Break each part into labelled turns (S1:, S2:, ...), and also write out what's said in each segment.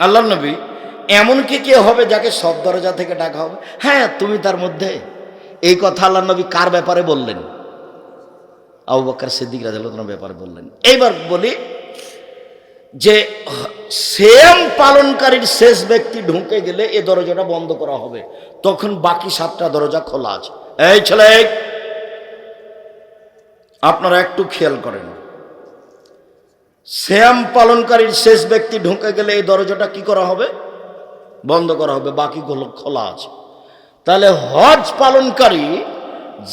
S1: আল্লাহ নবী এমন কি কে হবে যাকে সব দরজা থেকে ডাকা হবে? হ্যাঁ তুমি তার মধ্যে। এই কথা আল্লাহ নবী কার ব্যাপারে বললেন? আবু বকর সিদ্দিক রাজার ব্যাপারে বললেন। এইবার বলি যে, সেম পালনকারীর শেষ ব্যক্তি ঢুকে গেলে এ দরজাটা বন্ধ করা হবে। তখন বাকি সাতটা দরজা খোলা আছে। এই ছেলে, আপনারা একটু খেয়াল করেন। শ্যাম পালনকারীর শেষ ব্যক্তি ঢুকে গেলে এই দরজাটা কি করা হবে? বন্ধ করা হবে, বাকিগুলো খোলা আছে। তাহলে হজ পালনকারী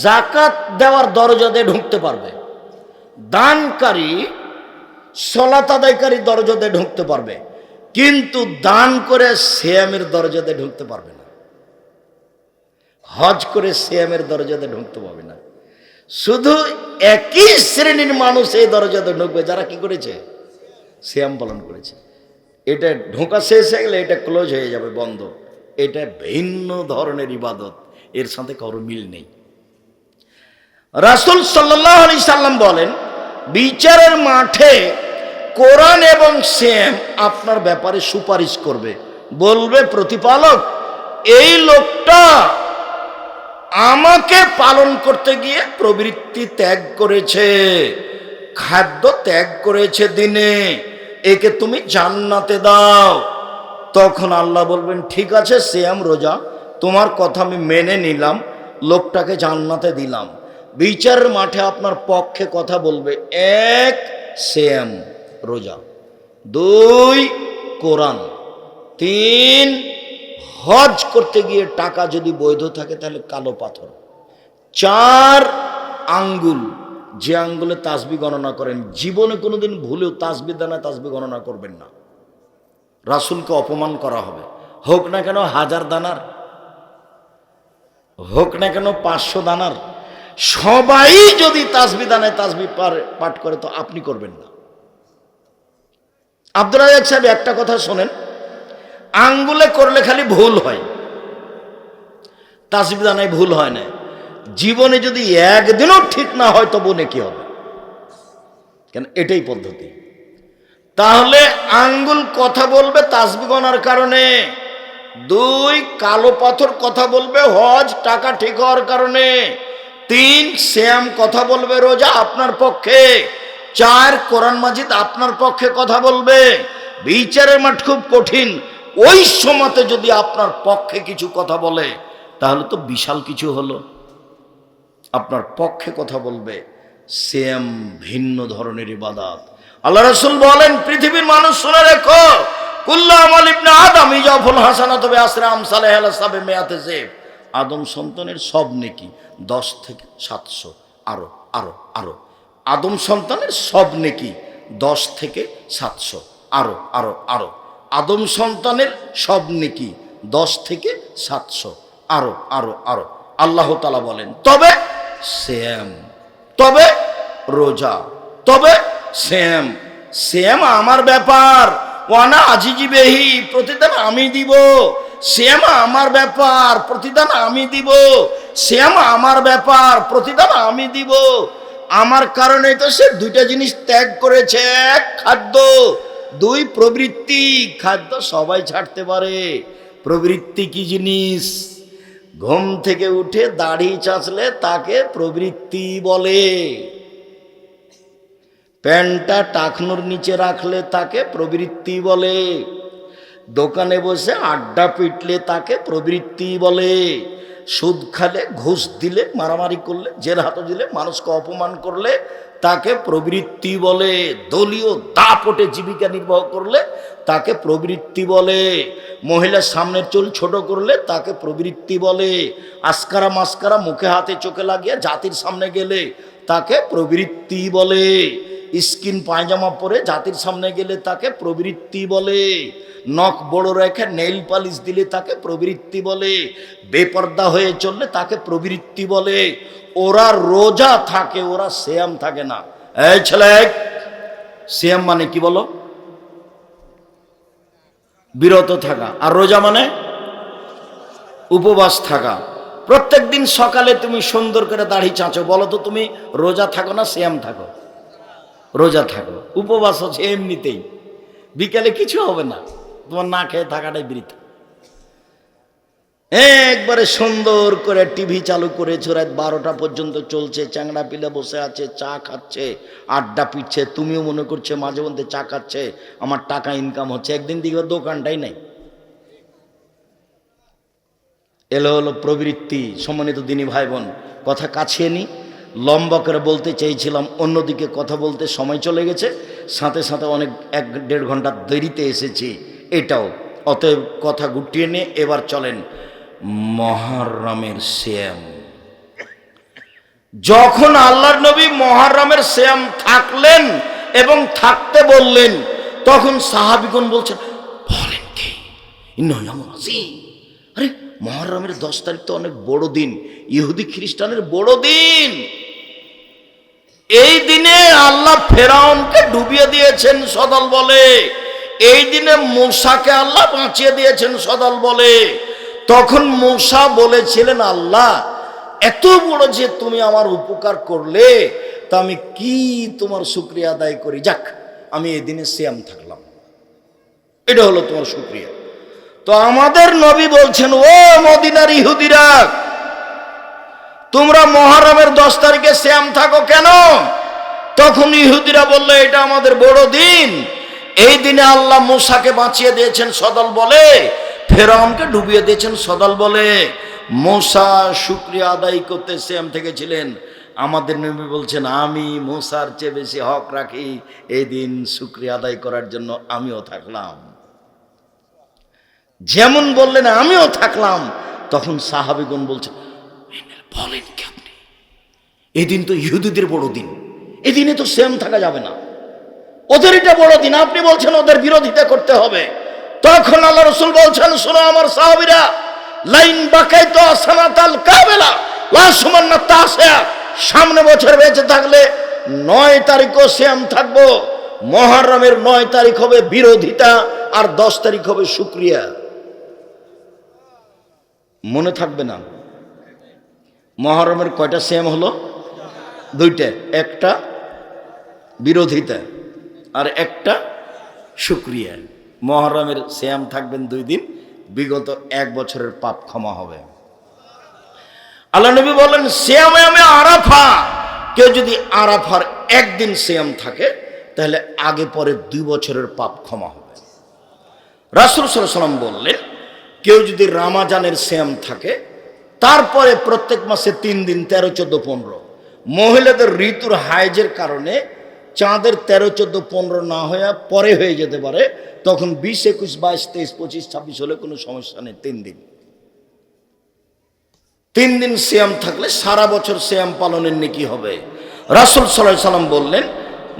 S1: জাকাত দেওয়ার দরজা দিয়ে ঢুকতে পারবে। দানকারী সলাত আদায়কারী দরজা দিয়ে ঢুকতে পারবে। কিন্তু দান করে শ্যামের দরজাতে ঢুকতে পারবে না। হজ করে শ্যামের দরজাতে ঢুকতে পারবে না। শুধু একই শ্রেণির মানুষ এই দরজাতে ঢুকবে। যারা কি করেছে? শ্যাম পালন করেছে। এটা ঢোকা শেষ হয়ে গেলে এটা ক্লোজ হয়ে যাবে, বন্ধ। এটা ভিন্ন ধরনের ইবাদত। এর সাথে কারও মিল নেই। রাসুল সাল্লাহ সাল্লাম বলেন, বিচারের মাঠে কোরআন এবং শ্যাম আপনার ব্যাপারে সুপারিশ করবে। বলবে প্রতিপালক, এই লোকটা আমাকে পালন করতে গিয়ে প্রবৃত্তি ত্যাগ করেছে, খাদ্য ত্যাগ করেছে দিনে। একে তুমি জান্নাতে দাও। তখন আল্লাহ বলবেন, ঠিক আছে শ্যাম রোজা। তোমার কথা আমি মেনে নিলাম, লোকটাকে জান্নাতে দিলাম। বিচারের মাঠে আপনার পক্ষে কথা বলবে, এক শ্যাম রোজা। দুই, কোরআন। তিন হজ করতে গিয়ে টাকা যদি বৈধ থাকে, তাহলে কালো পাথর। চার আঙ্গুল, যে আঙ্গুলে তাসবি গণনা করেন। জীবনে কোনোদিন ভুলেও তাসবি দানা তাসবি গণনা করবেন না। রাসুলকে অপমান করা হবে। হোক না কেন হাজার দানার, হোক না কেন পাঁচশো দানার। সবাই যদি তাসবি দানায় তাসবি পাঠ করে, তো আপনি করবেন না। আব্দুল রাজাক সাহেব একটা কথা শোনেন। আঙ্গুলে করলে খালি ভুল হয়। দানায় ভুল হয় না। জীবনে যদি একদিনও ঠিক না হয় তবু নাকি হবে। কেন? এটাই পদ্ধতি। তাহলে আঙ্গুল কথা বলবে তাসবি গনার কারণে, দুই কালো পাথর কথা বলবে হজ, টাকা ঠিক হওয়ার কারণে, তিন শ্যাম কথা বলবে রোজা আপনার পক্ষে, চার কোরআন মাজিদ আপনার পক্ষে কথা বলবে। বিচারের মাঠ খুব কঠিন। ওই সময়তে যদি আপনার পক্ষে কিছু কথা বলে, তাহলে তো বিশাল কিছু হলো। আপনার পক্ষে কথা বলবে, সেম ভিন্ন ধরনের ইবাদাত। আল্লাহ রসুল বলেন, পৃথিবীর মানুষ শুনে রেখো আদম সাবে মেয়াতে আদম সন্তানের সব নেকি, দশ থেকে সাতশো, আরও আরও আরও। আদম সন্তানের সব নেকি, দশ থেকে সাতশো, আরও আরও আরও। আদম সন্তানের সব নেকি দশ থেকে সাতশো। আরও আরও আরও। আল্লাহ তালা বলেন, তবে শ্যাম, তবে রোজা, তবে শ্যাম শ্যাম আমার ব্যাপার। ওয়ানা আজিজি বেহি প্রতিদান আমি দিব। শ্যাম আমার ব্যাপার, প্রতিদান আমি দিব। শ্যাম আমার ব্যাপার, প্রতিদান আমি দিব। আমার কারণে তো সে দুইটা জিনিস ত্যাগ করেছে, এক খাদ্য। দুই প্রবৃত্তি, খাদ্য সবাই ছাড়তে পারে। প্রবৃত্তি কি জিনিস? ঘুম থেকে উঠে দাড়ি চাচলে তাকে প্রবৃত্তি বলে। প্যান্টটা টাকনুর নিচে রাখলে তাকে প্রবৃত্তি বলে। দোকানে বসে আড্ডা পিটলে তাকে প্রবৃত্তি বলে। সুদ খালে ঘুষ দিলে, মারামারি করলে, জেল হাতে দিলে মানুষকে অপমান করলে তাকে প্রবৃত্তি বলে, দলীয় দাপটে জীবিকা নির্বাহ করলে তাকে প্রবৃত্তি বলে, মহিলার সামনের চুল ছোট করলে তাকে প্রবৃত্তি বলে, আস্কারা মাস্কারা মুখে হাতে চোখে লাগিয়ে জাতির সামনে গেলে তাকে প্রবৃত্তি বলে। স্কিন পায়জামা পরে জাতির সামনে গেলে তাকে প্রবৃত্তি বলে। নখ বড় রেখে নেইল পালিশ দিলে তাকে প্রবৃত্তি বলে। বেপর্দা হয়ে চললে তাকে প্রবৃত্তি বলে। ওরা রোজা থাকে, ওরা শ্যাম থাকে না। এই ছেলে শ্যাম মানে কি বলো? বিরত থাকা। আর রোজা মানে উপবাস থাকা। প্রত্যেক দিন সকালে তুমি সুন্দর করে দাড়ি চাঁচো। বলো তো তুমি রোজা থাকো না শ্যাম থাকো? রোজা থাকো উপবাস হচ্ছে এমনিতেই। বিকেলে কিছু হবে না, তোমার না খেয়ে থাকাটাই বৃথা একবারে সুন্দর করে টিভি চালু করেছে, রাত বারোটা পর্যন্ত চলছে, চ্যাংড়া পিলে বসে আছে, চা খাচ্ছে, আড্ডা পিটছে, তুমিও মনে করছে মাঝে মধ্যে চা খাচ্ছে, আমার টাকা ইনকাম হচ্ছে, একদিন দিকে দোকানটাই নাই। এলো হলো প্রবৃত্তি, সম্মানিত দিনী ভাই বোন, কথা কাছিয়ে নি লম্বা করে বলতে চেয়েছিলাম, অন্যদিকে কথা বলতে সময় চলে গেছে, সাথে সাথে অনেক এক দেড় ঘণ্টা দেরিতে এসেছি, এটাও। অতএব কথা গুটিয়ে নিয়ে এবার চলেন, মহারামের শ্যাম। যখন আল্লাহর নবী মহারামের শ্যাম থাকলেন এবং থাকতে বললেন, তখন সাহাবিগণ বলছেন, বলেন কি? আরে, মহরমের দশ তারিখ তো অনেক বড় দিন, ইহুদি খ্রিস্টানের বড় দিন। এই দিনে আল্লাহ ফেরাউনকে ডুবিয়ে দিয়েছেন, সদল বলে। এই দিনে মূসাকে আল্লাহ বাঁচিয়ে দিয়েছেন, সদল বলে। তখন মূসা বলেছিলেন, আল্লাহ, এত বড় যে তুমি আমার উপকার করলে, তা আমি কি তোমার শুক্রিয়া আদায় করি? যাক, আমি এই দিনে শ্যাম থাকলাম। এটা হলো তোমার শুক্রিয়া। তো আমাদের নবী বলছেন, ও মদিনার ইহুদিরা তোমরা মহারমের দশ তারিখে শ্যাম থাকো কেন? তখন ইহুদিরা বলল, এটা আমাদের বড় দিন। এই দিনে আল্লাহ মুসাকে বাঁচিয়ে দিয়েছেন, সদল বলে। ফেরাউনকে ডুবিয়ে দিয়েছেন, সদল বলে। মোসা শুক্রিয়া আদায় করতে শ্যাম থেকে ছিলেন আমাদের নবী বলছেন, আমি মোসার চেয়ে বেশি হক রাখি, এই দিন শুক্রিয়া আদায় করার জন্য আমিও থাকলাম। যেমন বললেন, আমিও থাকলাম। তখন সাহাবিগুন বলছেন বলেন কি আপনি? এদিন তো ইহুদিদের বড় দিন। এদিনে তো সেম থাকা যাবে না। ওদের এটা বড় দিন। আপনি বলছেন ওদের বিরোধিতা করতে হবে। তখন আল্লাহ রসুল বলছেন, শোনো আমার সাহাবিরা, লাইন বাকাই তো সানাতাল কাবেলা লাসুমান্না তাসা সামনে বছর বেঁচে থাকলে নয় তারিখও শ্যাম থাকব। মহারমের নয় তারিখ হবে বিরোধিতা আর দশ তারিখ হবে শুক্রিয়া। মনে থাকবে না। মহরমের কয়টা সেম হলো? দুইটা, একটা বিরোধিতা আর একটা শুক্রিয়া। মহরমের শ্যাম থাকবেন দুই দিন, বিগত এক বছরের পাপ ক্ষমা হবে। আল্লাহ নবী বলেন শ্যামে আমি আরাফা। কেউ যদি আরাফার একদিন শ্যাম থাকে, তাহলে আগে পরে দুই বছরের পাপ ক্ষমা হবে। রাসুল সাল্লাম বললেন, কেউ যদি রামাজানের শ্যাম থাকে তারপরে প্রত্যেক মাসে তিন দিন, তেরো, চোদ্দ, পনেরো। মহিলাদের ঋতুর হাইজের কারণে চাঁদের তেরো, চোদ্দ, পনেরো না হয়ে পরে হয়ে যেতে পারে, তখন বিশ, একুশ, বাইশ, তেইশ, পঁচিশ, ছাব্বিশ হলে কোনো সমস্যা নেই, তিন দিন। তিন দিন শ্যাম থাকলে সারা বছর শ্যাম পালনের নেকি হবে। রাসুল সাল্লাহ সাল্লাম বললেন,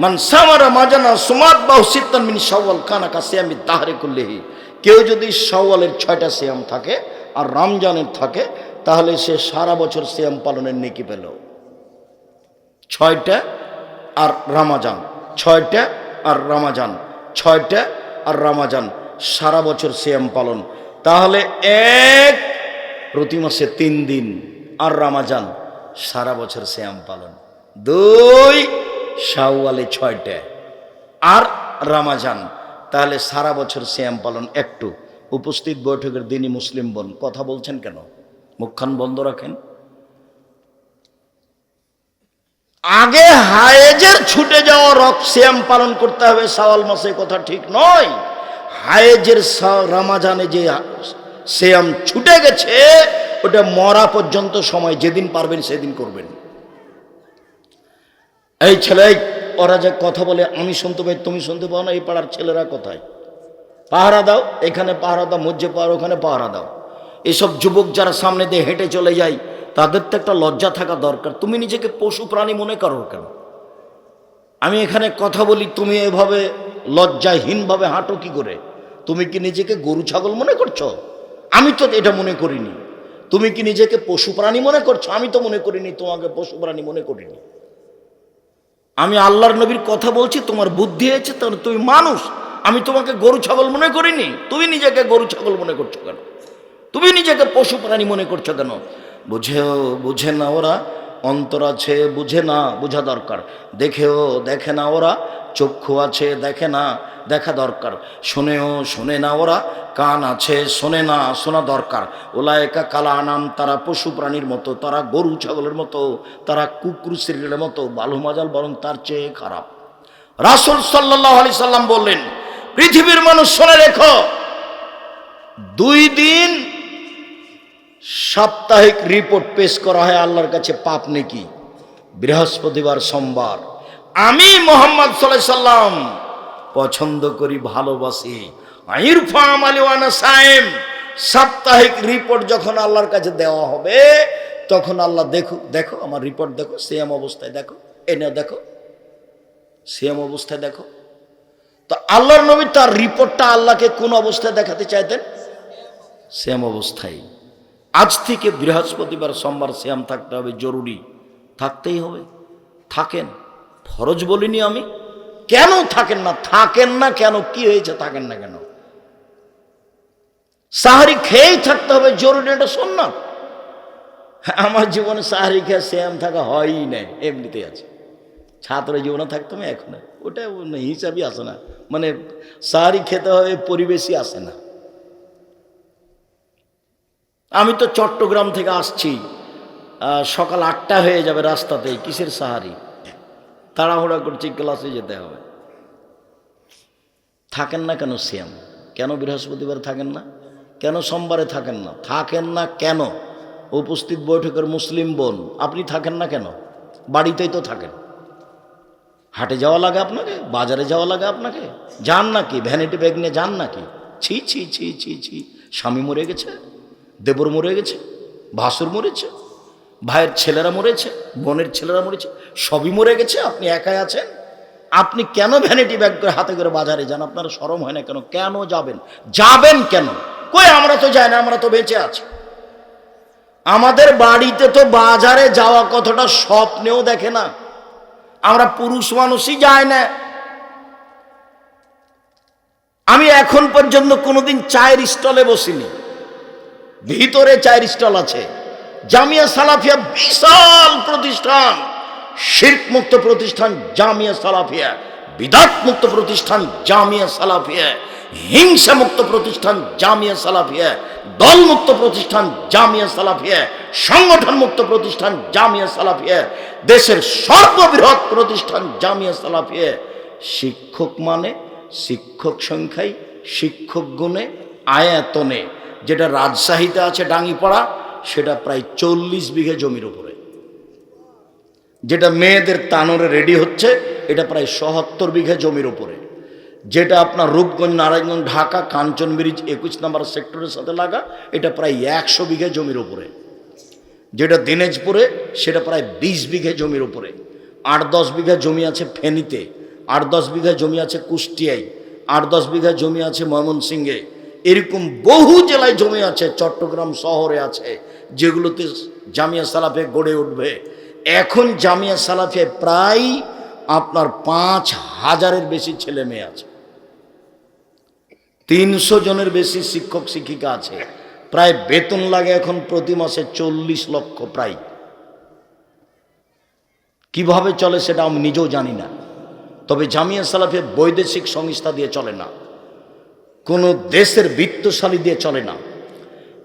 S1: মান সামারা মাজানা সুমাত বাহু সিত্তান মিন সওয়াল কানাকা শ্যামি তাহারে করলেহি কেউ যদি সওয়ালের ছয়টা শ্যাম থাকে আর রমজানের থাকে তাহলে সে সারা বছর শ্যাম পালনের নেকি পেল। ছয়টা আর রামাজান, ছয়টা আর রামাজান, ছয়টা আর রামাজান, সারা বছর শ্যাম পালন। তাহলে এক প্রতি মাসে তিন দিন আর রামাজান, সারা বছর শ্যাম পালন। দুই শাওয়ালে ছয়টা আর রামাজান, তাহলে সারা বছর শ্যাম পালন একটু। উপস্থিত বৈঠকের দিনই মুসলিম বোন, কথা বলছেন কেন? মুখখান বন্ধ রাখেন। আগে হায়েজের ছুটে যাওয়া রক শ্যাম পালন করতে হবে, সাওয়াল মাসে কথা ঠিক নয়। হায়েজের রামাজানে যে শ্যাম ছুটে গেছে, ওটা মরা পর্যন্ত সময়, যেদিন পারবেন সেদিন করবেন। এই ছেলে, ওরা যে কথা বলে, আমি শুনতে পাই, তুমি শুনতে পাও না, এই পাড়ার ছেলেরা কোথায়? পাহারা দাও, এখানে পাহারা দাও মধ্যে পাহাড় ওখানে পাহারা দাও। এসব যুবক যারা সামনে দিয়ে হেঁটে চলে যায়, তাদের তো একটা লজ্জা থাকা দরকার। তুমি নিজেকে পশু প্রাণী মনে করো কেন? আমি এখানে কথা বলি, তুমি এভাবে লজ্জাহীনভাবে হাঁটো কি করে? তুমি কি নিজেকে গরু, ছাগল মনে করছ? আমি তো এটা মনে করিনি। তুমি কি নিজেকে পশু প্রাণী মনে করছ? আমি তো মনে করিনি, তোমাকে পশু প্রাণী মনে করিনি। আমি আল্লাহর নবীর কথা বলছি, তোমার বুদ্ধি হয়েছে তুমি মানুষ। আমি তোমাকে গরু, ছাগল মনে করিনি। তুমি নিজেকে গরু, ছাগল মনে করছ কেন? তুমি নিজেকে পশু প্রাণী মনে করছ কেন? বুঝেও, বুঝে না ওরা। অন্তর আছে, বুঝে না, বোঝা দরকার। দেখেও, দেখে না ওরা। চক্ষু আছে, দেখে না, দেখা দরকার। শোনেও, শোনে না ওরা। কান আছে, শোনে না, শোনা দরকার। ওলায়কা কালা নাম তারা পশু প্রাণীর মতো, তারা গরু ছাগলের মতো, তারা কুকুর সিরিয়ালের মতো, বালু মাজাল বরং তার চেয়ে খারাপ। রাসুল সাল্লাহ আলি সাল্লাম বললেন, পৃথিবীর মানুষ শোনে রেখো, দুই দিন সাপ্তাহিক রিপোর্ট পেশ করা হয় আল্লাহর কাছে, পাপ নেকি? বৃহস্পতিবার সোমবার। আমি মোহাম্মদ সাল্লাহ সাল্লাম পছন্দ করি, ভালোবাসি। ইরফাম আলিওয়ানা সাইম, সাপ্তাহিক রিপোর্ট যখন আল্লাহর কাছে দেওয়া হবে, তখন আল্লাহ দেখো দেখো, আমার রিপোর্ট দেখো সেম অবস্থায় দেখো এনে দেখো সেম অবস্থায় দেখো। তো আল্লাহর নবী তার রিপোর্টটা আল্লাহকে কোন অবস্থায় দেখাতে চাইতেন? সেম অবস্থায়। আজ থেকে বৃহস্পতিবার সোমবার শ্যাম থাকতে হবে, জরুরি। থাকতেই হবে। থাকেন। ফরজ বলিনি আমি। কেন থাকেন না? থাকেন না কেন? কি হয়েছে? থাকেন না কেন? সাহারি খেয়েই থাকতে হবে, জরুরি এটা শোন না আমার জীবনে সাহারি খেয়ে শ্যাম থাকা হয়ই নাই, এমনিতেই আছে। ছাত্র জীবনে থাকতাম এখন। ওটা হিসাবই আসে না। মানে সাহারি খেতে হবে, পরিবেশই আসে না। আমি তো চট্টগ্রাম থেকে আসছি সকাল আটটা হয়ে যাবে রাস্তাতে কিসের সাহারি? তাড়াহুড়া করছি, ক্লাসে যেতে হবে। থাকেন না কেন শ্যাম কেন বৃহস্পতিবার থাকেন না? কেন সোমবারে থাকেন না? থাকেন না কেন? উপস্থিত বৈঠকের মুসলিম বোন, আপনি থাকেন না কেন? বাড়িতেই তো থাকেন। হাটে যাওয়া লাগে আপনাকে? বাজারে যাওয়া লাগে আপনাকে? যান নাকি? ভ্যানিটি ব্যাগ নিয়ে যান নাকি? ছি ছি ছি ছি ছি। স্বামী মরে গেছে? দেবর মরে গেছে, ভাসুর মরেছে, ভাইয়ের ছেলেরা মরেছে, বোনের ছেলেরা মরেছে, সবই মরে গেছে, আপনি একাই আছেন? আপনি কেন ভ্যানিটি ব্যাগ করে হাতে করে বাজারে যান? আপনার সরম হয় না কেন? কেন যাবেন? যাবেন কেন? কই আমরা তো যাই না, আমরা তো বেঁচে আছি। আমাদের বাড়িতে তো বাজারে যাওয়া কতটা স্বপ্নেও দেখে না। আমরা পুরুষ মানুষই যাই না। আমি এখন পর্যন্ত কোনোদিন চায়ের স্টলে বসিনি। ভিতরে চায়ের স্টল আছে। জামিয়া সালাফিয়া বিশাল প্রতিষ্ঠান শির্ক মুক্ত প্রতিষ্ঠান জামিয়া সালাফিয়া বিদাত মুক্ত প্রতিষ্ঠান জামিয়া সালাফিয়া হিংসা মুক্ত প্রতিষ্ঠান জামিয়া সালাফিয়া দল মুক্ত প্রতিষ্ঠান জামিয়া সালাফিয়া সংগঠন মুক্ত প্রতিষ্ঠান জামিয়া সালাফিয়া, দেশের সর্ববৃহৎ প্রতিষ্ঠান জামিয়া সালাফিয়া। শিক্ষক মানে শিক্ষক সংখ্যায়, শিক্ষক গুণে, আয়াতনে। যেটা রাজশাহীতে আছে ডাঙ্গিপাড়া, সেটা প্রায় চল্লিশ বিঘে জমির উপরে। যেটা মেয়েদের তানরে রেডি হচ্ছে, এটা প্রায় সহত্তর বিঘা জমির উপরে। যেটা আপনার রূপগঞ্জ, নারায়ণগঞ্জ, ঢাকা, কাঞ্চন ব্রিজ, একুশ নম্বর সেক্টরের সাথে লাগা, এটা প্রায় একশো বিঘা জমির উপরে। যেটা দিনাজপুরে, সেটা প্রায় বিশ বিঘে জমির উপরে। আট দশ বিঘা জমি আছে ফেনীতে, আট দশ বিঘা জমি আছে কুষ্টিয়ায়, আট দশ বিঘা জমি আছে ময়মনসিংহে। এরকম বহু জেলায় জমি আছে, চট্টগ্রাম শহরে আছে, যেগুলোতে জামিয়া সালাফে গড়ে উঠবে। এখন জামিয়া সালাফে প্রায় আপনার পাঁচ হাজারের বেশি ছেলে মেয়ে আছে। তিনশো জনের বেশি শিক্ষক, শিক্ষিকা আছে। প্রায় বেতন লাগে এখন প্রতি মাসে চল্লিশ লক্ষ প্রায়। কীভাবে চলে সেটা আমি নিজেও জানি না। তবে জামিয়া সালাফে বৈদেশিক সংস্থা দিয়ে চলে না। কোনো দেশের বৃত্তশালী দিয়ে চলে না।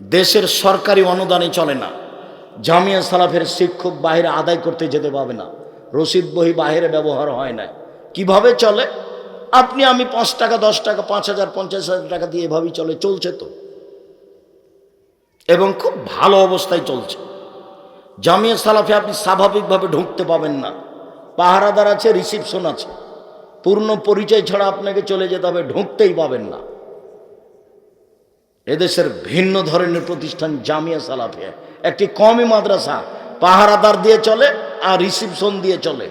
S1: দেশের সরকারি অনুদানে চলে না। জামিয়া সালাফের শিক্ষক বাইরে আদায় করতে যেতে পাবে না। রসিদ বহি বাইরে ব্যবহার হয় না। কীভাবে চলে? আপনি আমি পাঁচ টাকা, দশ টাকা, পাঁচ হাজার, পঞ্চাশ হাজার টাকা দিয়ে এভাবেই চলে, চলছে তো। এবং খুব ভালো অবস্থায় চলছে। জামিয়া সালাফে আপনি স্বাভাবিকভাবে ঢুকতে পাবেন না। পাহারাদার আছে, রিসিপশন আছে। পূর্ণ পরিচয় ছাড়া আপনাকে চলে যেতে হবে, ঢুকতেই পাবেন না। এদেশের ভিন্ন ধরনের প্রতিষ্ঠান জামিয়া সালাফিয়া। একটি কমই মাদ্রাসা, পাহারাদার দিয়ে চলে আর রিসিপশন দিয়ে চলে।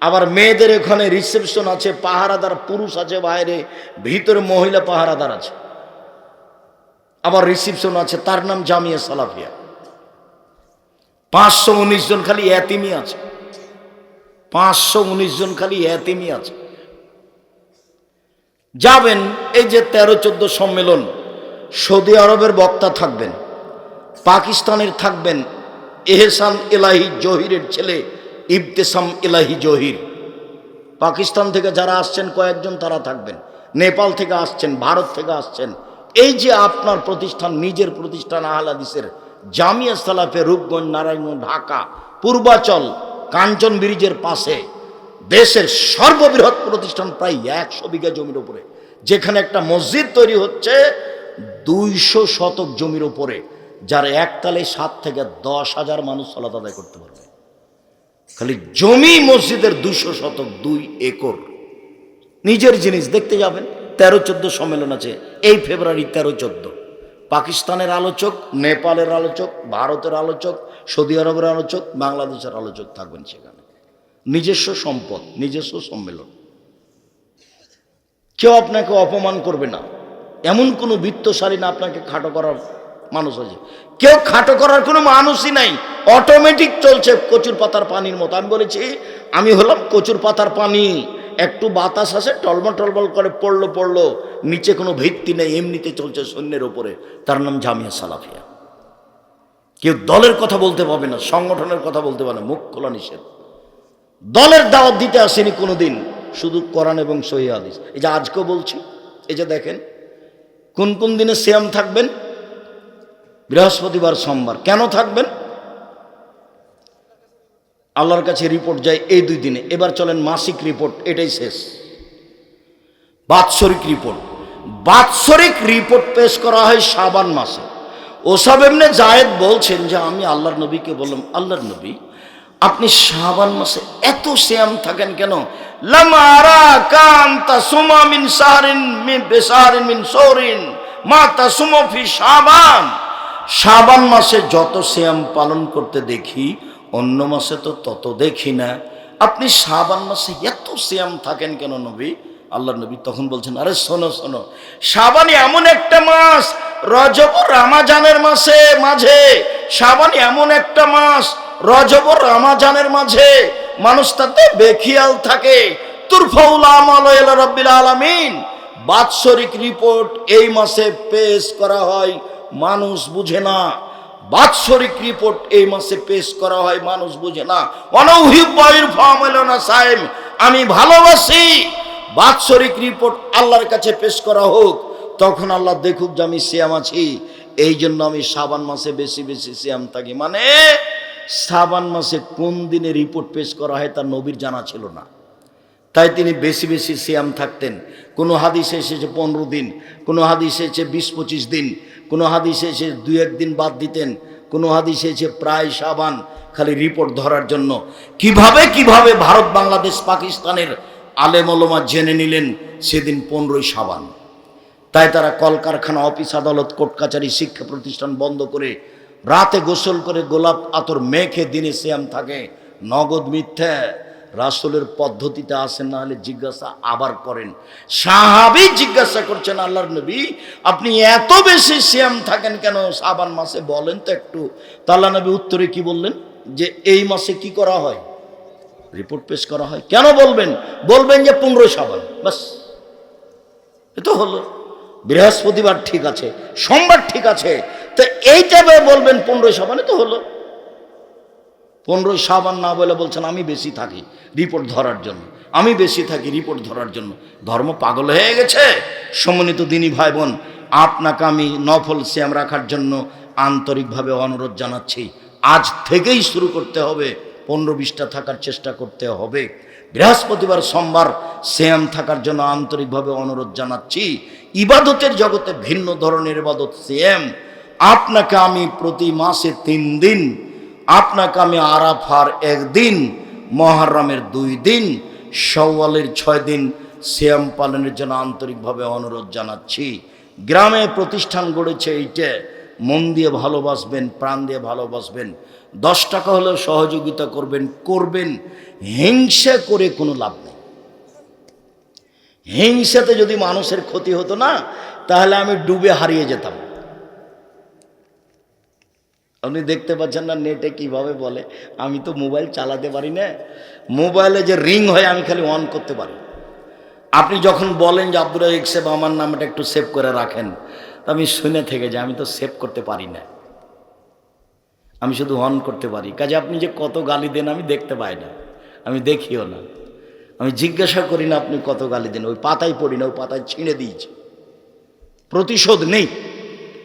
S1: আবার মেয়েদের এখানে রিসেপশন আছে, পাহারাদার পুরুষ আছে বাইরে, ভিতরে মহিলা পাহারাদার আছে। আবার রিসিপশন আছে, তার নাম জামিয়া সালাফিয়া। পাঁচশো উনিশ জন খালি এতিমি আছে। পাঁচশো উনিশ জন খালি এতিমি আছে। যাবেন এই যে তেরো চোদ্দ সম্মেলন সৌদি আরবের বক্তা থাকবেন, পাকিস্তানের থাকবেন এহসান এলাহি জহিরের ছেলে ইবতেসাম এলাহি জহির। পাকিস্তান থেকে যারা আসছেন, কয়েকজন তারা থাকবেন। নেপাল থেকে আসছেন, ভারত থেকে আসছেন। এই যে আপনার প্রতিষ্ঠান, নিজের প্রতিষ্ঠান আহলাদিসের জামিয়া সালাফে রূপগঞ্জ, নারায়ণগঞ্জ, ঢাকা, পূর্বাচল, কাঞ্চন ব্রিজের পাশে, দেশের সর্ববৃহৎ প্রতিষ্ঠান প্রায় একশো বিঘা জমির উপরে, যেখানে একটা মসজিদ তৈরি হচ্ছে দুইশো শতক জমির উপরে, যার একতালে সাত থেকে দশ হাজার মানুষ সলাত আদায় করতে পারবে। খালি জমি মসজিদের দুশো শতক, দুই একর। নিজের জিনিস দেখতে যাবেন, তেরো চোদ্দ সম্মেলন আছে, এই ফেব্রুয়ারি তেরো চোদ্দ। পাকিস্তানের আলোচক, নেপালের আলোচক, ভারতের আলোচক, সৌদি আরবের আলোচক, বাংলাদেশের আলোচক থাকবেন সেখানে। নিজস্ব সম্পদ, নিজস্ব সম্মেলন। কেউ আপনাকে অপমান করবে না। এমন কোনো বৃত্তশালী না আপনাকে খাটো করার মানুষ আছে। কেউ খাটো করার কোনো মানুষই নাই। অটোমেটিক চলছে কচুর পাতার পানির মতো। আমি বলেছি, আমি হলাম কচুর পাতার পানি। একটু বাতাস আসে, টলমল টলমল করে, পড়ল পড়ল। নিচে কোনো ভিত্তি নেই, এমনিতে চলছে সৈন্যের ওপরে। তার নাম জামিয়া সালাফিয়া। কেউ দলের কথা বলতে পারবে না, সংগঠনের কথা বলতে পারে না, মুখ খোলা নিষেধ। দলের দাওয়াত দিতে আসেনি কোনোদিন, শুধু কোরআন এবং সহি হাদিস। এই যে আজকেও বলছি, এই যে দেখেন কোন কোন দিনে শ্যাম থাকবেন? বৃহস্পতিবার, সোমবার। কেন থাকবেন? আল্লাহর কাছে রিপোর্ট যায় এই দুই দিনে। এবার চলেন মাসিক রিপোর্ট, এটাই শেষ। বাৎসরিক রিপোর্ট। বাৎসরিক রিপোর্ট পেশ করা হয় সাবান মাসে। ওসব এমনি জায়েদ বলছেন যে, আমি আল্লাহর নবীকে বললাম, আল্লাহর নবী, আপনি শাবান মাসে এত শ্যাম থাকেন কেন? শাবান। মাসে যত শ্যাম পালন করতে দেখি, অন্য মাসে তো তত দেখি না। আপনি শাবান মাসে এত শ্যাম থাকেন কেন নবী? আল্লাহ নবী তখন বলছেন, আরে শোনো শোনো শাবান এমন একটা মাস, রজব রামাজানের মাসে, মাঝে শাবান এমন একটা মাস, রজব রামাজানের মাঝে মানুষ তাতে বেখিয়াল থাকে। আলামিন। বাৎসরিক রিপোর্ট এই মাসে পেশ করা হয়, মানুষ বুঝে না। বাৎসরিক রিপোর্ট এই মাসে পেশ করা হয়, মানুষ বুঝে না। ফামেলনা সাহেব আমি ভালোবাসি। বাৎসরিক রিপোর্ট আল্লাহর কাছে পেশ করা হোক, তখন আল্লাহ দেখুক যে আমি শ্যাম আছি। এই জন্য আমি সাবান মাসে বেশি বেশি শ্যাম থাকি। মানে সাবান মাসে কোন দিনে রিপোর্ট পেশ করা হয় তার নবীর জানা ছিল না। তাই তিনি বেশি বেশি সিয়াম থাকতেন। কোনো হাদিসে এসেছে পনেরো দিন, কোনো হাদিসে এসেছে বিশ পঁচিশ দিন, কোনো হাদিসে এসে দু একদিন বাদ দিতেন, কোনো হাদিসে এসে প্রায় সাবান খালি রিপোর্ট ধরার জন্য। কীভাবে কীভাবে ভারত, বাংলাদেশ, পাকিস্তানের আলেমলমা জেনে নিলেন সেদিন পনেরোই সাবান তাই তারা কলকারখানা, অফিস আদালত, কোর্ট কাছারি শিক্ষা প্রতিষ্ঠান বন্ধ করে রাতে গোসল করে গোলাপ আতর মেখে দিনে শ্যাম থাকে। নগদ মিথ্যা। রাসুলের পদ্ধতিতে আসেন না হলে জিজ্ঞাসা আবার করেন। সাহাবি জিজ্ঞাসা করছেন, আল্লাহর নবী, আপনি এত বেশি শ্যাম থাকেন কেন? সাবান মাসে বলেন তো একটু। তাল্লা নবী উত্তরে কি বললেন? যে এই মাসে কি করা হয়? রিপোর্ট পেশ করা হয়। কেন বলবেন? বলবেন যে পনেরোই সাবান বাস এ তো হলো। বৃহস্পতিবার ঠিক আছে, সোমবার ঠিক আছে। তো এইটা বলবেন পনেরোই সাবানে তো হলো। পনেরোই সাবান না বলে বলছেন, আমি বেশি থাকি রিপোর্ট ধরার জন্য, আমি বেশি থাকি রিপোর্ট ধরার জন্য। ধর্ম পাগল হয়ে গেছে। সমন্বিত দিনী ভাই বোন আপনাকে আমি নফল শ্যাম রাখার জন্য আন্তরিকভাবে অনুরোধ জানাচ্ছি। আজ থেকেই শুরু করতে হবে, পনেরো বিশটা থাকার চেষ্টা করতে হবে। বৃহস্পতিবার সোমবার শ্যাম থাকার জন্য আন্তরিকভাবে অনুরোধ জানাচ্ছি, ইবাদতের জগতে ভিন্ন ধরনের ইবাদত শ্যাম। আপনাকে আমি প্রতি মাসে তিন দিন, আপনাকে আমি আরাফার একদিন মহারামের দুই দিন সওয়ালের ছয় দিন শ্যাম পালনের জন্য আন্তরিকভাবে অনুরোধ জানাচ্ছি। গ্রামে প্রতিষ্ঠান গড়েছে এইটা। মন দিয়ে ভালোবাসবেন, প্রাণ দিয়ে ভালোবাসবেন। দশ টাকা হলেও সহযোগিতা করবেন করবেন। হিংসা করে কোনো লাভ নেই। হিংসাতে যদি মানুষের ক্ষতি হতো না, তাহলে আমি ডুবে হারিয়ে যেতাম। আপনি দেখতে পাচ্ছেন না, নেটে কীভাবে বলে? আমি তো মোবাইল চালাতে পারি না। মোবাইলে যে রিং হয়, আমি খালি অন করতে পারি। আপনি যখন বলেন যে আব্দুল সেব আমার নামটা একটু সেভ করে রাখেন। আমি শুনে থেকে যে আমি তো সেভ করতে পারি না। আমি শুধু হন করতে পারি। কাজে আপনি যে কত গালি দেন, আমি দেখতে পাই না। আমি দেখিও না। আমি জিজ্ঞাসা করি না আপনি কত গালি দেন। ওই পাতায় পড়ি না, ওই পাতায় ছিঁড়ে দিয়েছি। প্রতিশোধ নেই,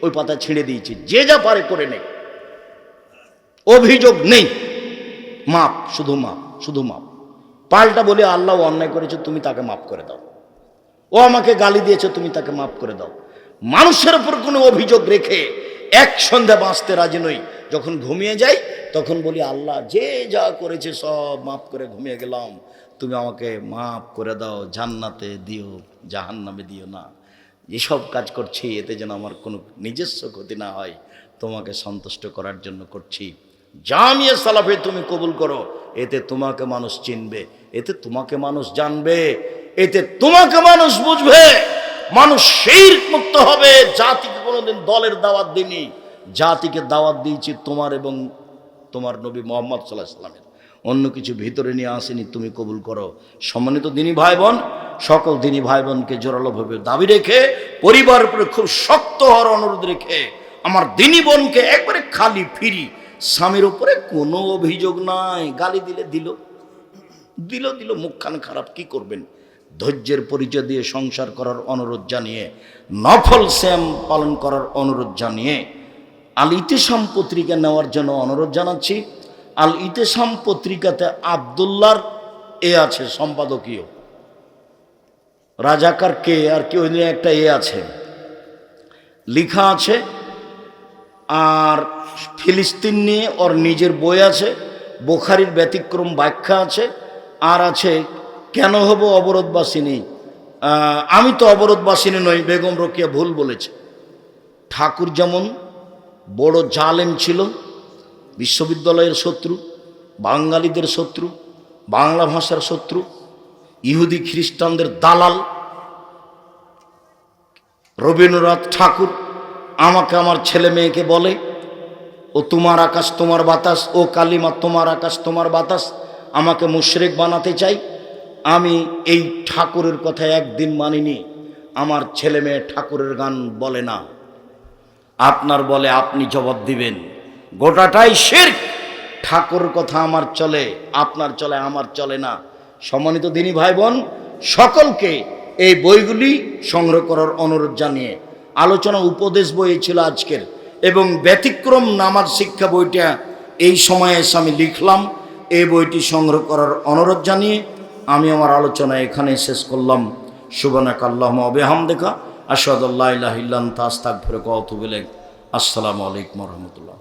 S1: ওই পাতা ছিঁড়ে দিয়েছি। যে যা পারে করে নেই। অভিযোগ নেই। মাপ, শুধু মাপ শুধু মাপ। পাল্টা বলে আল্লাহ অন্যায় করেছে, তুমি তাকে মাফ করে দাও। ও আমাকে গালি দিয়েছে, তুমি তাকে মাফ করে দাও। মানুষের উপর কোনো অভিযোগ রেখে এক সন্ধ্যা বাঁচতে রাজি নই। যখন ঘুমিয়ে যাই, তখন বলি, আল্লাহ, যে যা করেছে সব মাফ করে ঘুমিয়ে গেলাম। তুমি আমাকে মাফ করে দাও, জান্নাতে দিও, জাহান্নামে দিও না। এসব কাজ করছি, এতে যেন আমার কোনো নিজস্ব ক্ষতি না হয়। তোমাকে সন্তুষ্ট করার জন্য করছি। জামিয়া সালাফে তুমি কবুল করো। এতে তোমাকে মানুষ চিনবে, এতে তোমাকে মানুষ জানবে, এতে তোমাকে মানুষ বুঝবে। মানুষ সেই মুক্ত হবে, জাতিকে কোনোদিন দলের দাওয়াত দিনি জাতিকে দাওয়াত দিয়েছি তোমার এবং তোমার নবী মোহাম্মদ সাল্লাহ সাল্লামের। অন্য কিছু ভিতরে নিয়ে আসেনি, তুমি কবুল করো। সম্মানিত দিনী ভাই বোন সকল দিনী ভাই বোনকে জোরালোভাবে দাবি রেখে পরিবারের উপরে খুব শক্ত হওয়ার অনুরোধ রেখে, আমার দিনী বোনকে একবারে খালি ফিরি। স্বামীর উপরে কোনো অভিযোগ নাই, গালি দিলে দিল। দিল দিল, মুখখান খারাপ, কি করবেন? ধৈর্যের পরিচয় দিয়ে সংসার করার অনুরোধ জানিয়ে, নফল শ্যাম পালন করার অনুরোধ জানিয়ে, আল ইতেসাম পত্রিকা নেওয়ার জন্য অনুরোধ জানাচ্ছি। আল ইতেসাম পত্রিকাতে আবদুল্লার এ আছে, সম্পাদকীয়। রাজাকার কে আর কি, ওই একটা এ আছে। লিখা আছে, আর ফিলিস্তিন নিয়ে ওর নিজের বই আছে, বোখারির ব্যতিক্রম ব্যাখ্যা আছে, আর আছে কেন হব অবরোধবাসিনী আমি তো অবরোধবাসিনী নই, বেগম রকিয়া ভুল বলেছে। ঠাকুর যেমন বড় জালেম ছিল, বিশ্ববিদ্যালয়ের শত্রু, বাঙালিদের শত্রু, বাংলা ভাষার শত্রু, ইহুদি খ্রিস্টানদের দালাল, রবীন্দ্রনাথ ঠাকুর আমাকে আমার ছেলে মেয়েকে বলে, ও তোমার আকাশ, তোমার বাতাস, ও কালিমা, তোমার আকাশ, তোমার বাতাস, আমাকে মুশরেক বানাতে চাই। আমি এই ঠাকুরের কথা একদিন মানিনি। আমার ছেলে মেয়ে ঠাকুরের গান বলে না। আপনার বলে আপনি জবাব দিবেন। গোটাটাই শির্ক। ঠাকুর কথা আমার চলে, আপনার চলে, আমার চলে না। সম্মানিত দিনী ভাই বোন সকলকে এই বইগুলি সংগ্রহ করার অনুরোধ জানিয়ে আলোচনা উপদেশ বই ছিল আজকের এবং ব্যতিক্রম নামাজ শিক্ষা বইটা এই সময়ে আমি লিখলাম। এই বইটি সংগ্রহ করার অনুরোধ জানিয়ে আমি আমার আলোচনা এখানে শেষ করলাম। সুবানাক আল্লাহ আবেহাম দেখা আসাদুল্লাহ ইহিল্লান তাস্তাক ফেরক কত বলে আসসালামু আলাইকুম রহমতুল্লাহ।